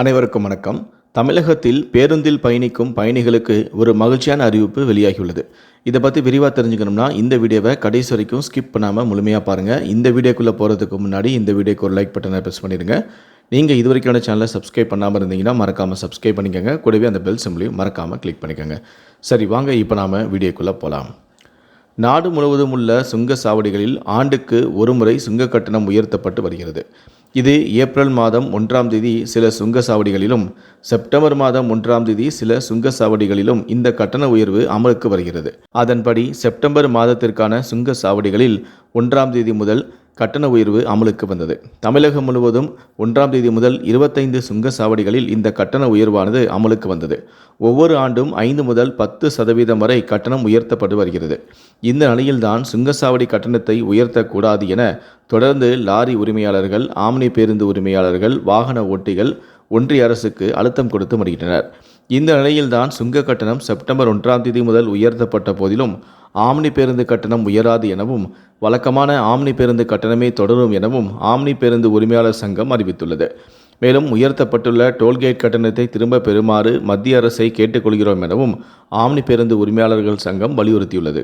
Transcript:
அனைவருக்கும் வணக்கம். தமிழகத்தில் பேருந்தில் பயணிக்கும் பயணிகளுக்கு ஒரு மகிழ்ச்சியான அறிவிப்பு வெளியாகியுள்ளது. இதை பற்றி விரிவாக தெரிஞ்சுக்கணும்னா இந்த வீடியோவை கடைசி வரைக்கும் ஸ்கிப் பண்ணாமல் முழுமையாக பாருங்கள் இந்த வீடியோக்குள்ளே போகிறதுக்கு முன்னாடி இந்த வீடியோக்கு ஒரு லைக் பட்டனை ப்ரெஸ் பண்ணிடுங்க. நீங்கள் இது வரைக்கும் சேனலை சப்ஸ்கிரைப் பண்ணாமல் இருந்தீங்கன்னா மறக்காமல் சப்ஸ்கிரைப் பண்ணிக்கோங்க. கூடவே அந்த பெல் சிம்லையும் மறக்காமல் கிளிக் பண்ணிக்கோங்க. சரி வாங்க இப்போ நாம் வீடியோக்குள்ளே போகலாம் நாடு முழுவதும் உள்ள சுங்க சாவடிகளில் ஆண்டுக்கு ஒருமுறை சுங்க கட்டணம் உயர்த்தப்பட்டு வருகிறது. இது ஏப்ரல் மாதம் ஒன்றாம் தேதி சில சுங்க சாவடிகளிலும் செப்டம்பர் மாதம் ஒன்றாம் தேதி சில சுங்க சாவடிகளிலும் இந்த கட்டண உயர்வு அமலுக்கு வருகிறது. அதன்படி செப்டம்பர் மாதத்திற்கான சுங்க சாவடிகளில் ஒன்றாம் தேதி முதல் கட்டண உயர்வு அமலுக்கு வந்தது. தமிழகம் முழுவதும் ஒன்றாம் தேதி முதல் இருபத்தைந்து சுங்க சாவடிகளில் இந்த கட்டண உயர்வானது அமலுக்கு வந்தது. ஒவ்வொரு ஆண்டும் ஐந்து முதல் பத்து சதவீதம் வரை கட்டணம் உயர்த்தப்பட்டு வருகிறது. இந்த நிலையில்தான் சுங்கசாவடி கட்டணத்தை உயர்த்தக்கூடாது என தொடர்ந்து லாரி உரிமையாளர்கள் ஆம்னி பேருந்து உரிமையாளர்கள் வாகன ஓட்டிகள் ஒன்றிய அரசுக்கு அழுத்தம் கொடுத்து வருகின்றனர் இந்த நிலையில்தான் சுங்க கட்டணம் செப்டம்பர் ஒன்றாம் தேதி முதல் உயர்த்தப்பட்ட போதிலும் ஆம்னி பேருந்து கட்டணம் உயராது எனவும் வழக்கமான ஆம்னி பேருந்து கட்டணமே தொடரும் எனவும் ஆம்னி பேருந்து உரிமையாளர் சங்கம் அறிவித்துள்ளது. மேலும் உயர்த்தப்பட்டுள்ள டோல்கேட் கட்டணத்தை திரும்ப பெறுமாறு மத்திய அரசை கேட்டுக்கொள்கிறோம் எனவும் ஆம்னி பேருந்து உரிமையாளர்கள் சங்கம் வலியுறுத்தியுள்ளது.